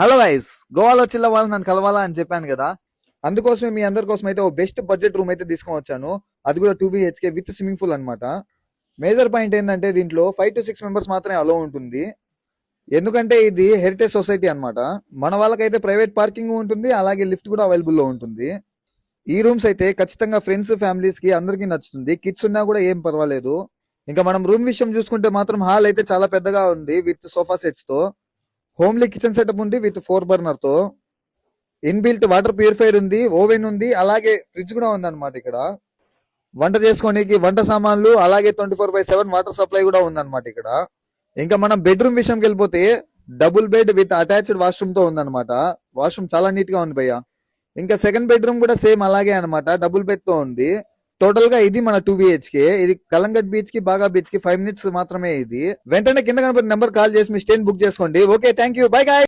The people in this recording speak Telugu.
హలో గైస్ గోవాలో చిల్ల వాళ్ళు నన్ను కలవాలా అని చెప్పాను కదా. అందుకోసమే మీ అందరి కోసం అయితే ఓ బెస్ట్ బడ్జెట్ రూమ్ అయితే తీసుకొని వచ్చాను. అది కూడా two BHK with swimming pool అన్నమాట. మేజర్ పాయింట్ ఏంటంటే దీంట్లో ఫైవ్ టు సిక్స్ మెంబర్స్ మాత్రమే అలో ఉంటుంది. ఎందుకంటే ఇది హెరిటేజ్ సొసైటీ అన్నమాట. మన వాళ్ళకైతే ప్రైవేట్ పార్కింగ్ ఉంటుంది అలాగే లిఫ్ట్ కూడా అవైలబుల్లో ఉంటుంది. ఈ రూమ్స్ అయితే ఖచ్చితంగా ఫ్రెండ్స్ ఫ్యామిలీస్కి అందరికీ నచ్చుతుంది. కిడ్స్ ఉన్నా కూడా ఏం పర్వాలేదు. ఇంకా మనం రూమ్ విషయం చూసుకుంటే మాత్రం హాల్ అయితే చాలా పెద్దగా ఉంది విత్ సోఫా సెట్స్తో హోమ్లీ కిచెన్ సెటప్ ఉంది విత్ ఫోర్ బర్నర్తో. ఇన్బిల్ట్ వాటర్ ప్యూరిఫైర్ ఉంది ఓవెన్ ఉంది అలాగే ఫ్రిడ్జ్ కూడా ఉంది అనమాట ఇక్కడ. వంట చేసుకోనికి వంట సామాన్లు అలాగే twenty four by seven water supply కూడా ఉందన్నమాట ఇక్కడ. ఇంకా మనం బెడ్రూమ్ విషయంకి వెళ్ళిపోతే డబుల్ బెడ్ విత్ అటాచ్డ్ వాష్రూమ్తో ఉందన్నమాట. వాష్రూమ్ చాలా నీట్గా ఉంది భయ్య. ఇంకా సెకండ్ బెడ్రూమ్ కూడా సేమ్ అలాగే అన్నమాట డబుల్ బెడ్తో ఉంది. టోటల్గా ఇది మన టూ బిహెచ్కే ఇది కలంగట్ బీచ్కి బాగా బీచ్కి ఫైవ్ మినిట్స్ మాత్రమే ఇది. వెంటనే కింద కనబడిన నెంబర్ కాల్ చేసి మీ స్టేన్ బుక్ చేసుకోండి. Okay thank you bye guy